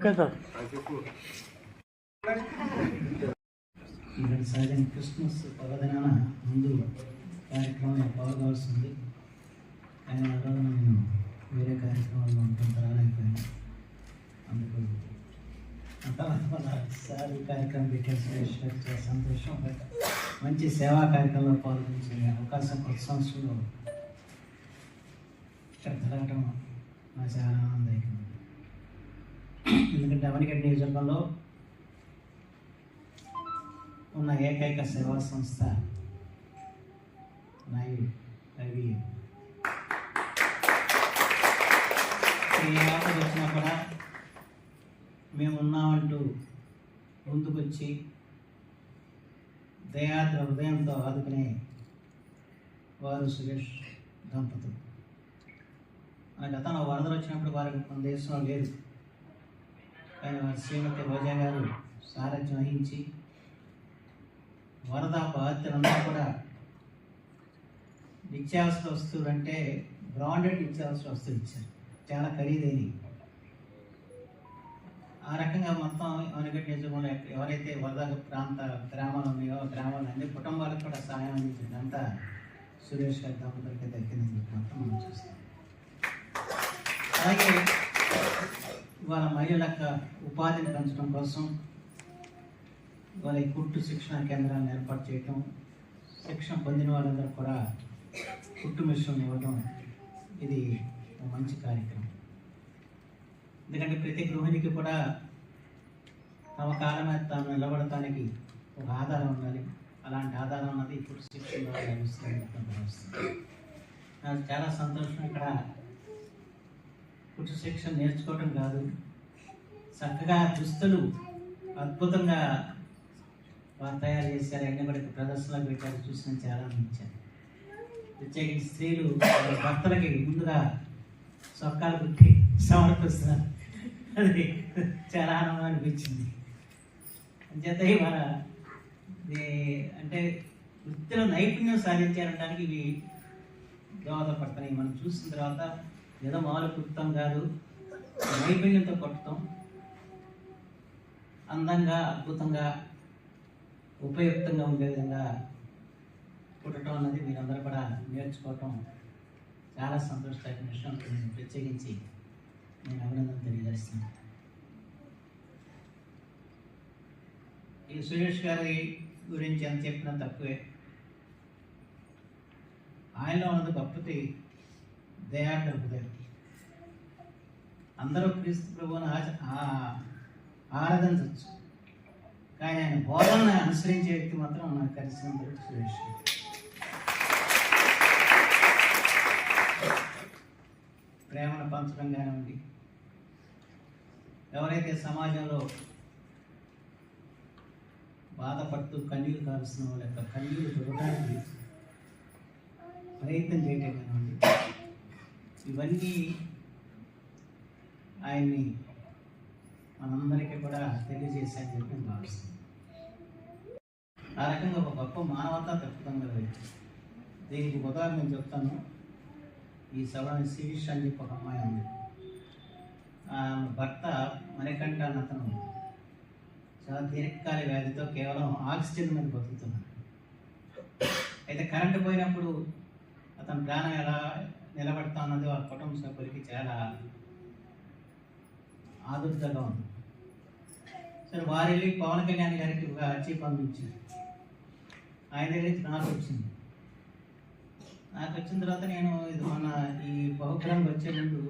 కదా. ఇక్కడ క్రిస్మస్ పర్వదినాన ముందు కార్యక్రమంలో పాల్గొవలసింది ఆయన ఆరాధన నేను వేరే కార్యక్రమాల్లో ఉంటాను రాలేకపోయాను. అందుకు ఆ సార్ కార్యక్రమం పెట్టారు సంతోషం మంచి సేవా కార్యక్రమంలో పాల్గొనే అవకాశం కొత్త సంవత్సరంలో ఇక్కడ జరగటం నాకు చాలా ఆనందం ఎందుకంటే అవనిగడ్డ నియోజకవర్గంలో ఉన్న ఏకైక సేవా సంస్థ నాయి అవి ఏ ఆపద వచ్చినా కూడా మేము ఉన్నామంటూ ముందుకొచ్చి దయాద్ర హృదయంతో ఆదుకునే వారు సురేష్ దంపతులు. గతంలో వరదలు వచ్చినప్పుడు వారికి మన దేశంలో లేదు శ్రీమతి రోజా గారు సారథ్యం వహించి వరద బాధితులందరూ కూడా నిత్యావసర వస్తువులు అంటే బ్రాండెడ్ నిత్యావసర వస్తువులు ఇచ్చారు. చాలా ఖరీదైనవి. ఆ రకంగా మొత్తం అవనగడ్డ నిజంలో ఎవరైతే వరద ప్రాంత గ్రామాలు ఉన్నాయో గ్రామాలు అన్ని కుటుంబాలకు కూడా సహాయం అందించింది అంతా సురేష్ గారి దంపతులకి దక్కిందని చెప్పి మొత్తం మనం చూస్తాం. అలాగే వాళ్ళ మహిళల యొక్క ఉపాధిని పెంచడం కోసం వాళ్ళ ఈ కుట్టు శిక్షణ కేంద్రాలను ఏర్పాటు చేయటం శిక్షణ పొందిన వాళ్ళందరూ కూడా కుట్టు మిషన్ ఇవ్వడం ఇది ఒక మంచి కార్యక్రమం. ఎందుకంటే ప్రతి గృహిణికి కూడా తమ కాలమే తాను నిలబడటానికి ఒక ఆధారం ఉండాలి. అలాంటి ఆధారం అన్నది కుట్టు శిక్షణ ద్వారా నాకు చాలా సంతోషం ఇక్కడ కుట్టు శిక్షణ నేర్చుకోవటం కాదు. చక్కగా దుస్తులు అద్భుతంగా వారు తయారు చేశారు. అన్ని కూడా ప్రదర్శనలో పెట్టారు చూసిన చాలా నచ్చారు ప్రత్యేకించి స్త్రీలు భర్తలకి ముందుగా సొక్కాలు కుట్టి సమర్పిస్తున్నారు. అది చాలా ఆనందం అనిపించింది. అంచేత మన అంటే వృత్తిలో నైపుణ్యం సాధించారనడానికి ఇవి దోహదపడతాయి. మనం చూసిన తర్వాత ఏదో మాలు కుట్టం కాదు నైపుణ్యంతో కొట్టడం అందంగా అద్భుతంగా ఉపయుక్తంగా ఉండే విధంగా కుట్టడం అన్నది మీరందరూ కూడా నేర్చుకోవటం చాలా సంతోషకరమైన విషయం నేను ప్రత్యేకించి నేను అభినందన తెలియజేస్తున్నాను. ఈ సురేష్ గారి గురించి ఎంత చెప్పినా తక్కువే. ఆయనలో ఉన్నది గొప్పది దయాట హృదయం అందరూ క్రీస్తు ప్రభువుని ఆచ ఆరాధించవచ్చు కానీ ఆయన బోధనను అనుసరించే వ్యక్తి మాత్రం నాకు కలిసినందుకు సురేష్. ప్రేమను పంచడం కానివ్వండి. ఎవరైతే సమాజంలో బాధపడుతూ కన్నీరు కారుస్తున్న వాళ్ళ యొక్క కన్నీరు తుడటానికి ప్రయత్నం చేయటం కానివ్వండి ఇవన్నీ ఆయన్ని మనందరికీ కూడా తెలియజేశాయని చెప్పి నేను ఆ రకంగా ఒక గొప్ప మానవతా దృక్పథం గల వ్యక్తి. దీనికి ఉదాహరణ నేను చెప్తాను. ఈ సభని శిరీష్ అని చెప్పి ఒక అమ్మాయి ఉంది. ఆ భర్త మణికంఠ అతను చాలా దీర్ఘకాల వ్యాధితో కేవలం ఆక్సిజన్ మీద బతుకుతున్నాడు. అయితే కరెంటు పోయినప్పుడు అతని ప్రాణం ఎలా నిలబడతా ఉన్నది వాళ్ళ కుటుంబ సభ్యులకి చాలా ఆదుర్తగా ఉంది. సరే వారి వెళ్ళి పవన్ కళ్యాణ్ గారికి ఒక అర్జీ పంపించారు ఆయన దగ్గర నాకు వచ్చింది. నాకు వచ్చిన తర్వాత నేను ఇది మన ఈ బహుగ్రహం వచ్చే ముందు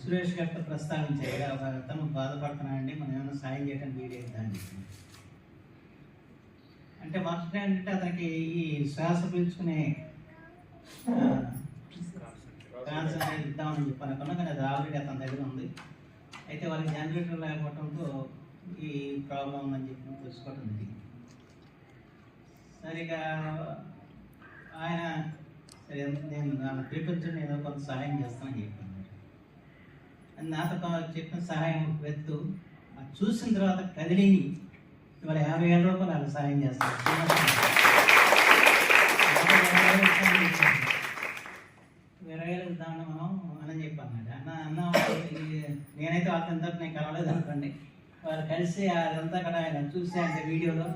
సురేష్ గారితో ప్రస్తావించాడు ఒక అతను బాధపడుతున్నాడండి మనం ఏమైనా సాయం చేయడానికి వీలైద్దా దాన్ని అంటే మొదట ఏంటంటే అతనికి ఈ శ్వాస పీల్చుకునే క్యాన్సర్ అనేది ఇద్దామని చెప్పాను. అనుకున్నా కానీ అది ఆల్రెడీ అతని దగ్గర ఉంది అయితే వాళ్ళకి జనరేటర్ లేకపోవడంతో ఈ ప్రాబ్లం ఉందని చెప్పి తెలుసుకోవటం జరిగింది సరిగా ఆయన సరే నేను నన్ను పిలిపించండి ఏదో కొంత సహాయం చేస్తానని చెప్పాను నాతో చెప్పిన సహాయం వెత్తు. అది చూసిన తర్వాత కదిలి ఇవాళ యాభై వేల రూపాయలు అలా సహాయం చేస్తాను ఇరవై వేలు ఇద్దామని మనం అని చెప్పి అన్నాడు అన్న అన్న ఈ- నేనైతే వాళ్ళందరినీ కలవలేదు వారు కలిసి అదంతా కూడా ఆయన చూసి అంటే వీడియోలో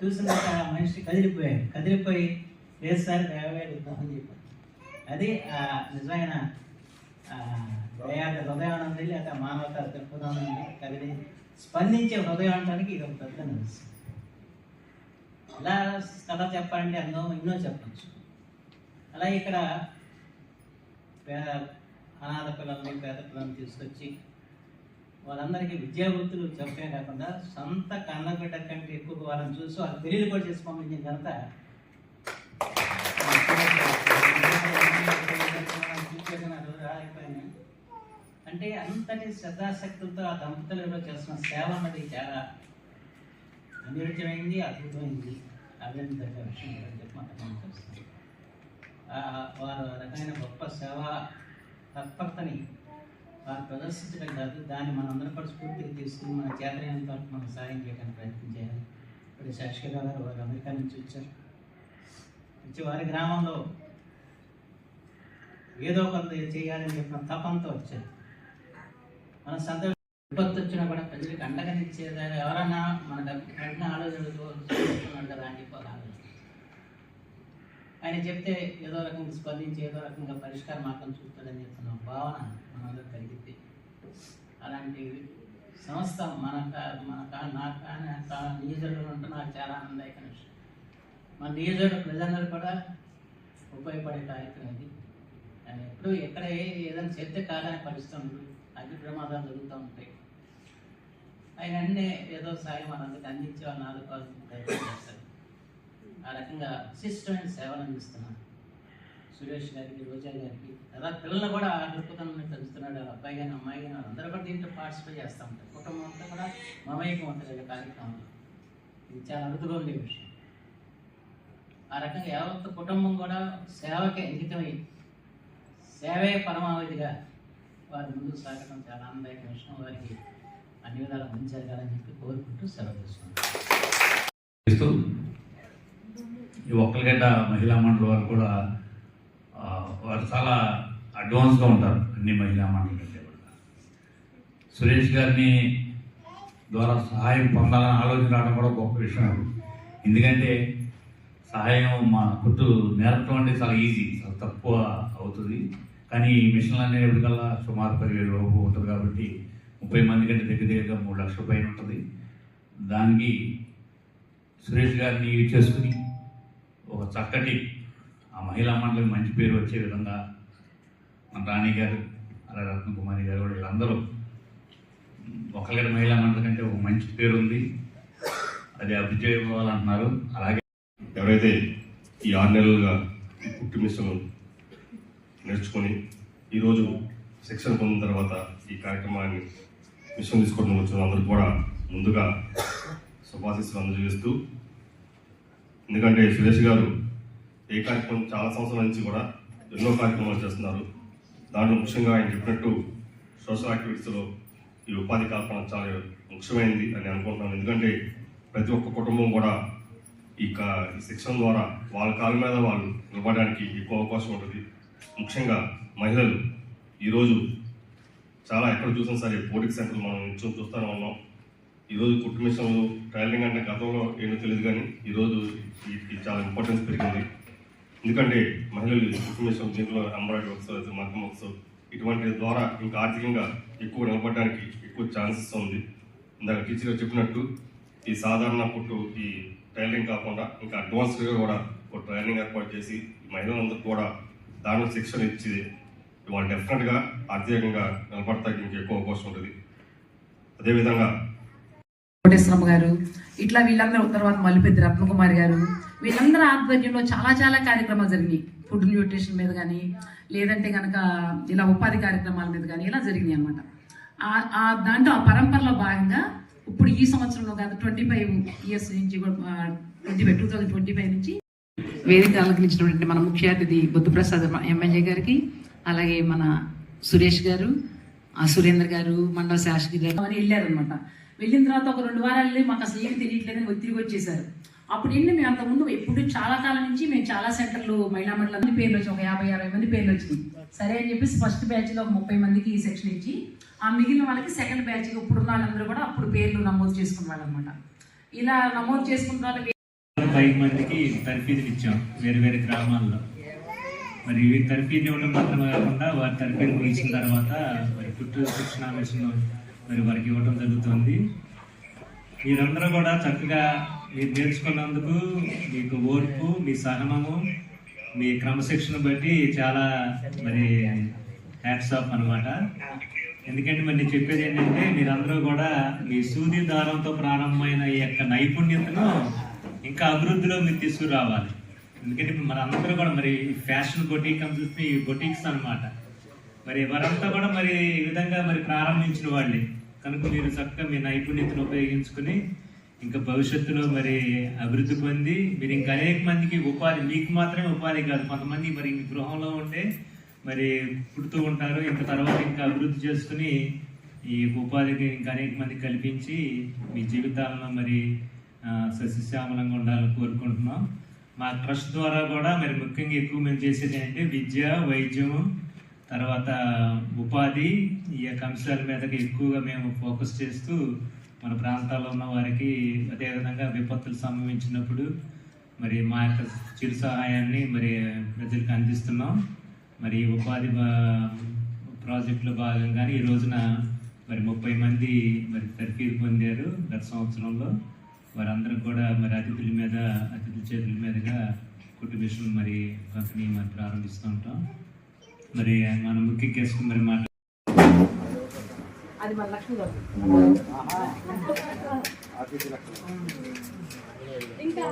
చూసినాక ఆ మనిషి కదిలిపోయాడు. కదిలిపోయి లేదు సార్ దేవేడుద్దాం అని చెప్పారు. అది ఆ నిజమైన దయాట దయా హృదయానంది లేక మానవత దృక్పథానంది కదిలి స్పందించే హృదయం అనడానికి ఇది ఒక పెద్ద నిదర్శనం. అలా కథ చెప్పాలంటే ఎన్నో ఎన్నో చెప్పచ్చు. అలా ఇక్కడ పేద అనాథ పిల్లల్ని పేద పిల్లల్ని తీసుకొచ్చి వాళ్ళందరికీ విద్యావృత్తులు చెప్పే కాకుండా సొంత కన్నబిడ్డ కంటే ఎక్కువ వాళ్ళని చూసి వాళ్ళు తెలియదు కూడా చేసి పంపించిన ఘనత అంటే అంతటి శ్రద్ధాశక్తులతో ఆ దంపతులలో చేస్తున్న సేవ అన్నది చాలా అనిరుచమైంది అద్భుతమైంది. అభినందక విషయం చెప్పి వారు రకమైన గొప్ప సేవ తత్పరతని వారు ప్రదర్శించడం కాదు దాన్ని మనందరం కూడా స్ఫూర్తిగా తీసుకుని మన చేతనైనంత వరకు మనం సాయం చేయడానికి ప్రయత్నం చేయాలి. ఇప్పుడు శాశ్వత గారు వారు అమెరికా నుంచి వచ్చారు. వచ్చి వారి గ్రామంలో ఏదో కొంత చేయాలని చెప్పిన తపంతో వచ్చారు. మన సంతోషం విపత్తు వచ్చినా కూడా ప్రజలకు అండగా నిచ్చేదాన్ని ఎవరన్నా మన వెంటనే ఆలోచనలు కదా అని చెప్పి ఆలోచన ఆయన చెప్తే ఏదో రకంగా స్పందించి ఏదో రకంగా పరిష్కార మార్గం చూస్తాడని చెప్తున్న భావన మనందరూ కలిగింది అలాంటి సంస్థ మన కా- మన నా కానీ నియోజకవర్గంలో ఉంటే నాకు చాలా ఆనందదాయకమైన విషయం మన నియోజకవర్గ ప్రజలందరూ కూడా ఉపయోగపడే కార్యక్రమం ఇది. ఆయన ఎప్పుడు ఎక్కడ ఏదైనా చేస్తే కాదని పరిస్థితులు అగ్ని ప్రమాదాలు జరుగుతూ ఉంటాయి. ఆయన అన్నీ ఏదో సాయం మనందరికి అందించే వాళ్ళని ఆదుకోవాలని ప్రయత్నం ఆ రకంగా విశిష్టమైన సేవలు అందిస్తున్నాను సురేష్ గారికి రోజా గారికి అలా పిల్లలు కూడా ఆ దృక్పథాన్ని పెంచుతున్నాడు. అబ్బాయి కానీ అమ్మాయి కానీ అందరూ కూడా దీంట్లో పార్టిసిపేట్ చేస్తూ ఉంటారు. కుటుంబం అంతా కూడా మమైకం ఉంటుంది ఈ కార్యక్రమంలో ఇది చాలా అరుదుగా ఉండే విషయం. ఆ రకంగా యావత్ కుటుంబం కూడా సేవకే అంకితమై సేవే పరమావధిగా వారి ముందుకు సాగడం చాలా ఆనందదాయక విషయం. వారికి అన్ని విధాలు మంచి జరగాలని చెప్పి కోరుకుంటూ సెలవు తీసుకున్నాను ఈ ఒక్కలగడ్డ మహిళా మండలి వారు కూడా వారు చాలా అడ్వాన్స్గా ఉంటారు అన్ని మహిళా మండలి కంటే కూడా. సురేష్ గారిని ద్వారా సహాయం పొందాలని ఆలోచన రావడం కూడా గొప్ప విషయం ఎందుకంటే సహాయం మా కుట్టు నేర్పడం అంటే చాలా ఈజీ చాలా తక్కువ అవుతుంది. కానీ ఈ మిషన్లు అనేటికల్లా సుమారు పదివేల లోపు ఉంటుంది కాబట్టి ముప్పై మంది కంటే దగ్గర దగ్గరగా మూడు లక్షల పైన ఉంటుంది. దానికి సురేష్ గారిని యూజ్ చేసుకుని ఒక చక్కటి ఆ మహిళా మండలికి మంచి పేరు వచ్చే విధంగా మన రాణి గారు అలాగే రత్నకుమారి గారు కూడా వీళ్ళందరూ ఒకళ్ళ మహిళా మండలి కంటే ఒక మంచి పేరు ఉంది. అది అభివృద్ధి చేయబోవాలంటున్నారు అలాగే ఎవరైతే ఈ ఆరు నెలలుగా కుట్టు మిషన్ నేర్చుకొని ఈరోజు శిక్షణ పొందిన తర్వాత ఈ కార్యక్రమాన్ని మిషన్ తీసుకోవడం వచ్చిన అందరూ కూడా ముందుగా శుభాశిస్సులు అందజేస్తూ ఎందుకంటే సురేష్ గారు ఏ కార్యక్రమం చాలా సంవత్సరాల నుంచి కూడా ఎన్నో కార్యక్రమాలు చేస్తున్నారు. దాంట్లో ముఖ్యంగా ఆయన చెప్పినట్టు సోషల్ యాక్టివిటీస్లో ఈ ఉపాధి కల్పన చాలా ముఖ్యమైనది అని అనుకుంటున్నాను. ఎందుకంటే ప్రతి ఒక్క కుటుంబం కూడా ఈ శిక్షణ ద్వారా వాళ్ళ కాళ్ళ మీద వాళ్ళు నిలబడడానికి ఎక్కువ అవకాశం ఉంటుంది. ముఖ్యంగా మహిళలు ఈరోజు చాలా ఎక్కడ చూసినా సరే పోటీ సెంటర్లు మనం నిత్యం చూస్తూనే ఉన్నాం. ఈరోజు కుటుంబ మిషన్లు టైలరింగ్ అంటే గతంలో ఏంటో తెలియదు కానీ ఈరోజు ఇది చాలా ఇంపార్టెన్స్ పెరిగింది. ఎందుకంటే మహిళలు ఈ కుట్టు మిషన్ దీంట్లో ఎంబ్రాయిడరీ వర్క్స్ మగ్గం వర్క్స్ ఇటువంటి ద్వారా ఇంకా ఆర్థికంగా ఎక్కువ నిలబడడానికి ఎక్కువ ఛాన్సెస్ ఉంది. ఇందాక టీచర్ చెప్పినట్టు ఈ సాధారణ కుట్టు ఈ ట్రైలింగ్ కాకుండా ఇంకా అడ్వాన్స్డ్గా కూడా ఒక ట్రైనింగ్ ఏర్పాటు చేసి మహిళలందరూ కూడా దానిలో శిక్షణ ఇచ్చి వాళ్ళు డెఫినెట్గా ఆర్థికంగా నిలబడతానికి ఇంకా ఎక్కువ అవకాశం ఉంటుంది. అదేవిధంగా కోటేశ్వరమ్మ గారు ఇట్లా వీళ్ళందరూ తర్వాత మల్లిపెద్ది రత్నకుమారి గారు వీళ్ళందరూ ఆధ్వర్యంలో చాలా చాలా కార్యక్రమాలు జరిగినాయి. ఫుడ్ న్యూట్రిషన్ మీద కానీ లేదంటే కనుక ఇలా ఉపాధి కార్యక్రమాల మీద కానీ ఇలా జరిగినాయి అనమాట దాంట్లో ఆ పరంపరలో భాగంగా ఇప్పుడు ఈ సంవత్సరంలో కాదు ట్వంటీ ఫైవ్ ఇయర్స్ నుంచి twenty five two thousand twenty five నుంచి వేదిక అలంకరించినటువంటి మన ముఖ్య అతిథి బుద్ధప్రసాద్ ఎమ్మెల్యే గారికి అలాగే మన సురేష్ గారు సురేందర్ సురేంద్ర గారు మండల శాసకి గారు. అని వెళ్ళారనమాట వెళ్ళిన తర్వాత ఒక రెండు వారాలు వెళ్ళి మాకు అసలు ఏం తెలియట్లేదని ఒత్తిడికి తిరిగి వచ్చేసారు. అప్పుడు ఏంటి మేము అంతకుముందు ఎప్పుడు చాలా కాలం నుంచి మేము చాలా సెంటర్లు మహిళా మండలి అన్ని పేర్లు వచ్చి ఒక యాభై అరవై మంది పేర్లు వచ్చినాయి. సరే అని చెప్పేసి ఫస్ట్ బ్యాచ్లో ఒక ముప్పై మందికి ఈ సెక్షన్ ఇచ్చి ఆ మిగిలిన వాళ్ళకి సెకండ్ బ్యాచ్కి ఇప్పుడు ఉన్న వాళ్ళందరూ కూడా అప్పుడు పేర్లు నమోదు చేసుకున్న అనమాట ఇలా నమోదు చేసుకున్న వాళ్ళు పది మందికి తర్ఫీదులు ఇచ్చాం వేరు వేరు గ్రామాల్లో. మరి ఇవి తర్ఫీదు ఇవ్వడం మాత్రమే కాకుండా వారి తర్ఫీదు ముగిసిన తర్వాత మరి పుట్టు శిక్షణ మిషన్ మరి వారికి ఇవ్వడం జరుగుతుంది. మీరందరూ కూడా చక్కగా మీరు నేర్చుకున్నందుకు మీకు ఓర్పు మీ సహనము మీ క్రమశిక్షణ బట్టి చాలా మరి హ్యాట్స్ ఆఫ్ అనమాట ఎందుకంటే మరి నేను చెప్పేది ఏంటంటే మీరందరూ కూడా మీ సూది దారంతో ప్రారంభమైన ఈ యొక్క నైపుణ్యతను ఇంకా అభివృద్ధిలో మీరు తీసుకురావాలి. ఎందుకంటే మన అందరూ కూడా మరి ఫ్యాషన్ బొటీక్ అని చూస్తే ఈ బొటీక్స్ అనమాట మరి వారంతా కూడా మరి ఈ విధంగా మరి ప్రారంభించిన వాళ్ళే. కనుక మీరు చక్కగా మీ నైపుణ్యతను ఉపయోగించుకుని ఇంకా భవిష్యత్తులో మరి అభివృద్ధి పొంది మీరు ఇంకా అనేక మందికి ఉపాధి మీకు మాత్రమే ఉపాధి కాదు కొంతమంది మరి ఈ గృహంలో ఉంటే మరి పుడుతూ ఉంటారు. ఇంకా తర్వాత ఇంకా అభివృద్ధి చేసుకుని ఈ ఉపాధిని ఇంకా అనేక మంది కల్పించి మీ జీవితాలను మరి సస్యశ్యామలంగా ఉండాలని కోరుకుంటున్నాం. మా ట్రస్ట్ ద్వారా కూడా మరి ముఖ్యంగా ఎక్కువ మేము చేసేది ఏంటంటే విద్య వైద్యము తర్వాత ఉపాధి ఈ యొక్క అంశాల మీదకి ఎక్కువగా మేము ఫోకస్ చేస్తూ మన ప్రాంతాల్లో ఉన్న వారికి అదేవిధంగా విపత్తులు సంభవించినప్పుడు మరి మా యొక్క చిరు సహాయాన్ని మరి ప్రజలకు అందిస్తున్నాం. మరి ఉపాధి బా- ప్రాజెక్టులో భాగంగానే ఈ రోజున మరి ముప్పై మంది మరి తర్ఫీదు పొందారు గత సంవత్సరంలో. వారందరూ కూడా మరి అతిథుల మీద అతిథుల చేతుల మీదుగా కుటుంబ మరి పంపిణీ మరి ప్రారంభిస్తూ ఉంటాం. మరి మన ముఖ్య గెస్ట్ మరి అది మన లక్ష్మి గారు. ఇంకా